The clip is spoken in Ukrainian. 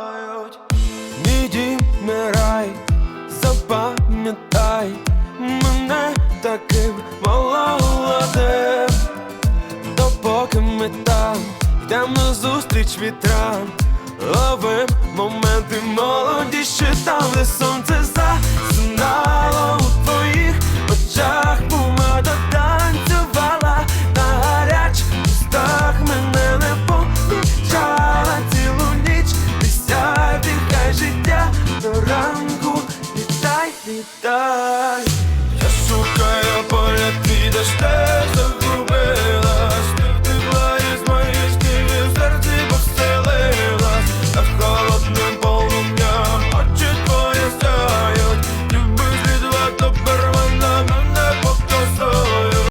чекають. Мій дім не рай, запам'ятай мене таким молодим, допоки ми там йдемо на зустріч вітрам, ловим моменти молодіші там, де сонце die.